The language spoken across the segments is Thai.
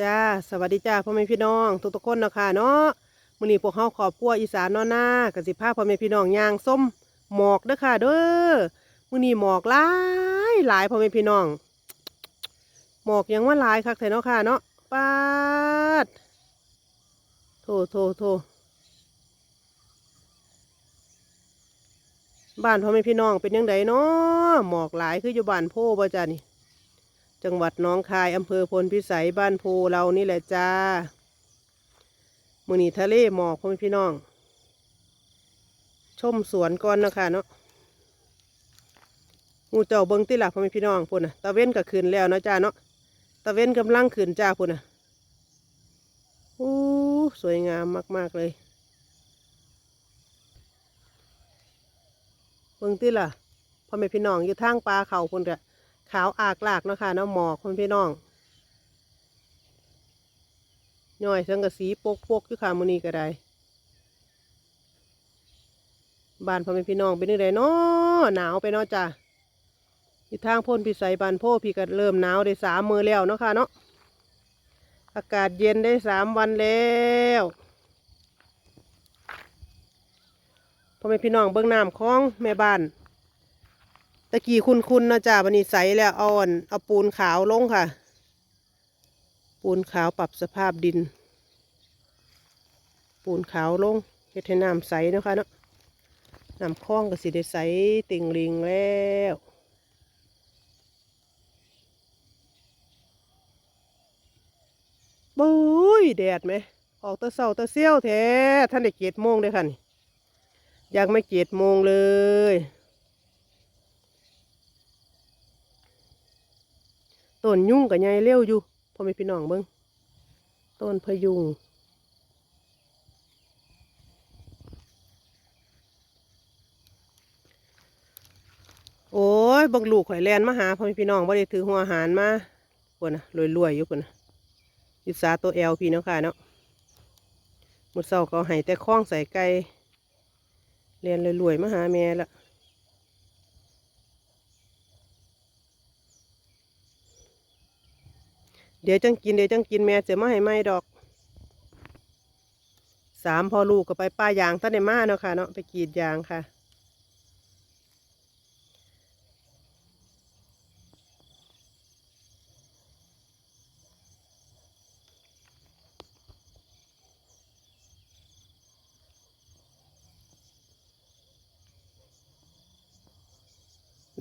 จ้าสวัสดีจ้าพ่อแม่พี่น้อง ทุกทุกๆคนนะค่ะเนาะมื้อนี้พวกเฮาขอบครัวอีสานเนาะหน้ากับสิพาพ่อแม่พี่น้องย่างส้มหมอกเด้อค่ะ เด้อมื้อนี้หมอกหลายหลายพ่อแม่พี่น้อง หมอกยังว่าหลายคักแท้เนาะค่ะเนาะปาดโทโทโทบ้านพ่อแม่พี่น้องเป็นยังไงเนาะหมอกหลายคืออยู่บ้านโพบ่จ้านี่ จังหวัดน้องคายอำเภอพลพิสัยบ้านโพเรานี่แหละจ้ามือนีทะเลหมอกพ่อแม่พี่น้อง ชมสวนก่อนนะคะเนาะงูเจ้าเบิงติหลักพ่อแม่พี่น้องพุ่นน่ะตะเว้นก็ขึ้นแล้วเนาะจ้าเนาะตะเว้นกำลังขึ้นจ้าพุ่นน่ะอู้สวยงามมาก ๆ เลย เบิงติล่ะพ่อแม่พี่น้องอยู่ทางปลาเขาพุ่นกะ ขาวอากลากเนาะค่ะเนาะหมอกคุณพี่น้องย่อยสังกะสีปกปกๆอยู่ค่ะมือนี้ก็ได้บ้านพ่อแม่พี่น้องเป็นยังไงเนาะหนาวไปเนาะจ้ะอยู่ทางพ้นพิสัยบานโพพี่ก็เริ่มหนาวได้สามมือแล้วเนาะค่ะเนาะอากาศเย็นได้สามวันแล้วพ่อแม่พี่น้องเบื้องน้ำคลองแม่บ้าน ตะกี้คุณคุณนะจ้าบันนี้ใสแล้วอ่อนเอาปูนขาวลงค่ะ ปูนขาวปรับสภาพดิน ปูนขาวลงเฮ็ดให้น้ำใสนะคะเนาะน้ำคล้องก็สิได้ใสติ่งลิงแล้วบุ้ยแดดไหม ออกตะเสาตะเซี่ยวแท้ท่านได้เจ็ดโมงเลยค่ะนี่ยังไม่เจ็ดโมงเลย ต้นยุ่งกับใหญ่เร็วอยู่พ่อแม่พี่น้องเบิ้งต้นพยุงโอ้ยบักลูกข่อยแลนมาหาพ่อแม่พี่น้องบ่ได้ถือหัวอาหารมาคนนะรวยๆอยู่คนนะยุสาตัวแอลพี่เนาะค่ะเนาะมุดเศร้าเอาให้แต่คล้องใส่ไก่เรียนรวยๆมาหาแม่ละ เดี๋ยวจังกินเดี๋ยวจังกินแม่จะมาให้ไม่ดอกสามพอลูกก็ไปป้ายางท่านในมาเนาะค่ะเนาะไปกรีดยางค่ะ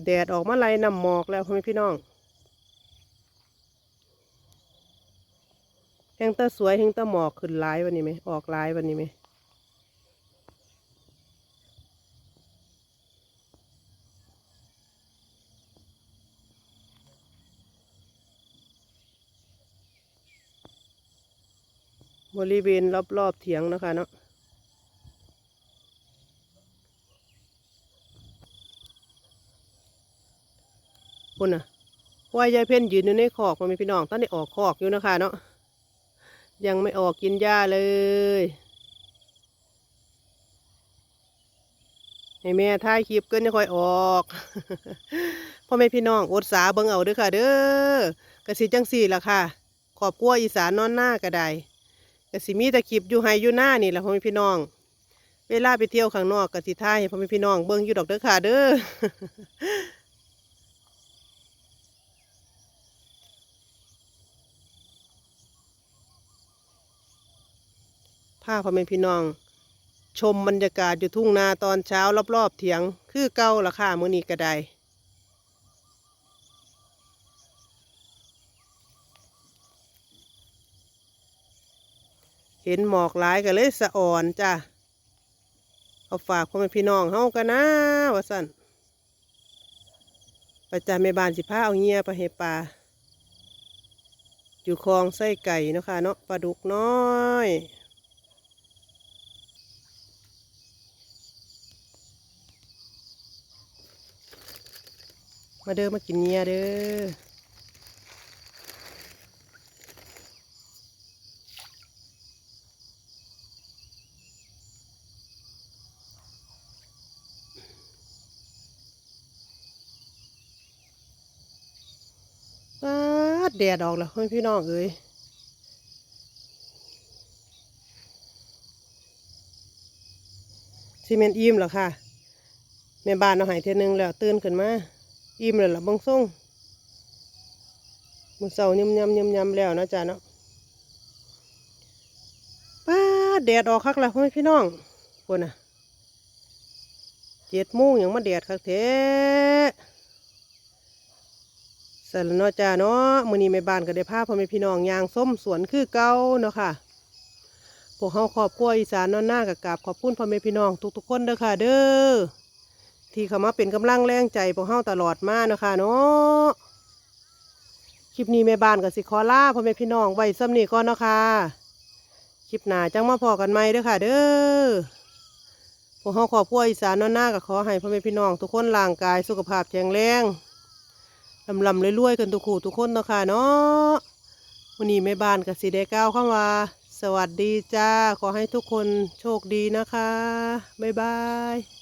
แดดออกมาไล่นำหมอกแล้วพ่อแม่พี่น้อง แห้งตาสวยแห้งตาหมอกขึ้นหลายวันนี้ไหมออกหลายวันนี้ไหมบริเวณรอบๆเถียงนะคะเนาะคุณน่ะว่ายายเพ่นยืนอยู่ในคอกมันมีพี่น้องตอนนี้ออกคอกอยู่นะคะเนาะ ยังไม่ออกกินหญ้าเลยให้แม่ถ่ายคลิปเกินจะค่อยออกพ่อแม่พี่น้องอดสาเบิ่งเอาเด้อค่ะ เด้อกะสิจังสี่ล่ะค่ะ ขอบครัวอีสานนอนหน้าก็ได้กะสิมีแต่คลิปอยู่ไฮอยู่หน้านี่แหละพ่อแม่พี่น้อง เวลาไปเที่ยวข้างนอกกะสิถ่ายให้พ่อแม่พี่น้องเบิ่งอยู่ดอกเด้อค่ะ เด้อ พาพ่อแม่พี่น้อง ชมบรรยากาศอยู่ทุ่งนาตอนเช้ารอบๆเถียง คือเก่าละค่ะมื้อนี้ก็ได้เห็นหมอกหลายก็เลยสะอ่อนจ้ะ เอาฝากพ่อแม่พี่น้องเฮากันนะว่าสั่นไปจ้าแม่บ้านสิพาเอาเงียไปให้ปลาอยู่คลองไส้ไก่เนาะค่ะเนาะปลาดุกน้อย มาเด้อมากินเนียเด้อแดดออกแล้วพี่น้องเอ้ยซีเมนต์อิ่มแล้วค่ะแม่บ้านเอาหายเทนึงแล้วตื่นขึ้นมา อิ่มแล้วล่ะบังส่งมือเสาร์ยำยำยำยำแล้วนาะจ้ะเนาะป้าแดดออกคักแล้วพ่อแม่พี่น้องคนน่ะเจ็ดโมงยังมาแดดคักเทสร็จแล้วเนาจ้าเนาะมือนี้แม่บ้านก็ได้พาพ่อแม่พี่น้องยางส้มสวนคือเก่าเนาะค่ะ พวกเฮาครอบครัวอีสานนอนหน้ากับกราบขอบคุณพ่อแม่พี่น้องทุกๆคนเด้อค่ะเด้อ ที่เขามาเป็นกำลังแรงใจพวกเฮาตลอดมานะคะเนาะคลิปนี้แม่บ้านกับสิขอลาพ่อแม่พี่น้องไว้ซ้ำนี้ก่อนเนาะค่ะคลิปหน้าจังมาพอกันใหมเด้อค่ะ เด้อพวกเฮาครอบครัวอีสานนอนหน้าก็ขอให้พ่อแม่พี่น้องทุกคนร่างกายสุขภาพแข็งแรงลำลำรวยๆกันทุกคู่ทุกคนเนาะค่ะเนาะวันนี้แม่บ้านกับสีได้ก้าวเข้ามาสวัสดีจ้า ขอให้ทุกคนโชคดีนะคะ บ๊ายบาย